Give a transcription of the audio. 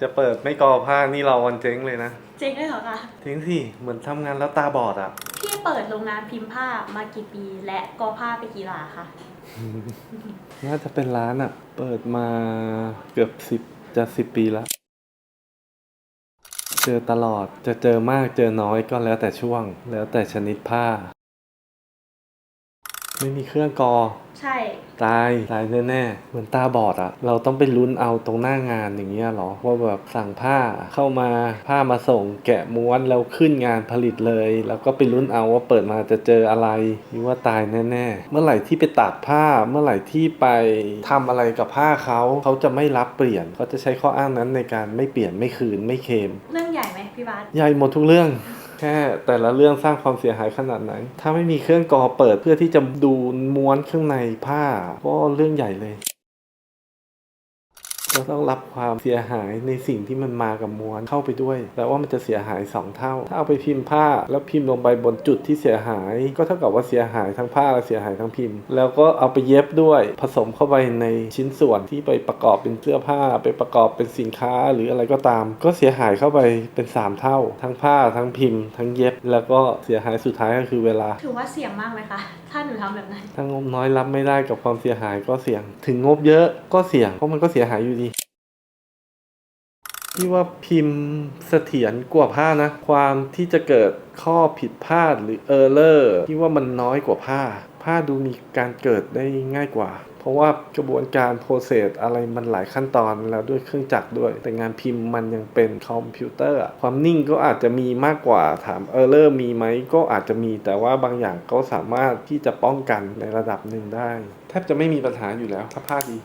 จะเปิดไม่กอผ้านี่รอวันเจ๊งเลยนะเจ๊งเลยเหรอคะเจ๊งสิเหมือนทำงานแล้วตาบอดอะ พี่เปิดโรงงานพิมพ์ผ้ามากี่ปี และกอผ้าไปกี่หลาคะน่าจะเป็นร้านอะ เปิดมาเกือบสิบจะสิบปีแล้วเจอตลอดจะเจอมากเจอน้อยก็แล้วแต่ช่วง แล้วแต่ชนิดผ้า ไม่มีเครื่องกอใช่ ตายตายแน่ๆเหมือนตาบอดอะเราต้องไปลุ้นเอาตรงหน้างานอย่างเงี้ยเหรอว่าแบบสั่งผ้าเข้ามาผ้ามาส่งแกะม้วนแล้วขึ้นงานผลิตเลย แล้วก็ไปลุ้นเอาว่าเปิดมาจะเจออะไรนี่ว่าตายแน่ๆ เมื่อไหร่ที่ไปตากผ้าเมื่อไหร่ที่ไปทำอะไรกับผ้าเขาเขาจะไม่รับเปลี่ยนเขาจะใช้ข้ออ้างนั้นในการไม่เปลี่ยนไม่คืนไม่เคลมเรื่องใหญ่ไหมพี่บาส ใหญ่หมดทุกเรื่อง แค่แต่ละเรื่องสร้างความเสียหายขนาดไหน ถ้าไม่มีเครื่องกอเปิดเพื่อที่จะดูม้วนเครื่องในผ้า ก็เรื่องใหญ่เลย ก็ต้องรับความเสียหายในสิ่งที่มันมากับม้วนเข้าไปด้วย แต่ว่ามันจะเสียหายสองเท่า ถ้าเอาไปพิมพ์ผ้าแล้วพิมพ์ลงไปบนจุดที่เสียหาย ก็เท่ากับว่าเสียหายทั้งผ้าและเสียหายทั้งพิมพ์ แล้วก็เอาไปเย็บด้วยผสมเข้าไปในชิ้นส่วนที่ไปประกอบเป็นเสื้อผ้า ไปประกอบเป็นสินค้าหรืออะไรก็ตาม ก็เสียหายเข้าไปเป็นสามเท่า ทั้งผ้าทั้งพิมพ์ ทั้งเย็บ แล้วก็เสียหายสุดท้ายก็คือเวลา ถือว่าเสี่ยงมากไหมคะถ้าหนูทำแบบนั้นถ้างบน้อยรับไม่ได้กับความเสียหายก็เสี่ยง ถึงงบเยอะก็เสี่ยงเพราะมันก็เสียหายอยู่ดี ที่ว่าพิมพ์เสถียรกว่าผ้านะ ความที่จะเกิดข้อผิดพลาดหรือเออร์เลอร์ที่ว่ามันน้อยกว่าผ้า ผ้าดูมีการเกิดได้ง่ายกว่า เพราะว่ากระบวนการโปรเซสอะไรมันหลายขั้นตอนแล้วด้วยเครื่องจักรด้วย แต่งานพิมพ์มันยังเป็นคอมพิวเตอร์ความนิ่งก็อาจจะมีมากกว่าถามเออร์เลอร์มีไหมก็อาจจะมีแต่ว่าบางอย่างก็สามารถที่จะป้องกันในระดับหนึ่งได้ แทบจะไม่มีปัญหาอยู่แล้วถ้าผ้าดี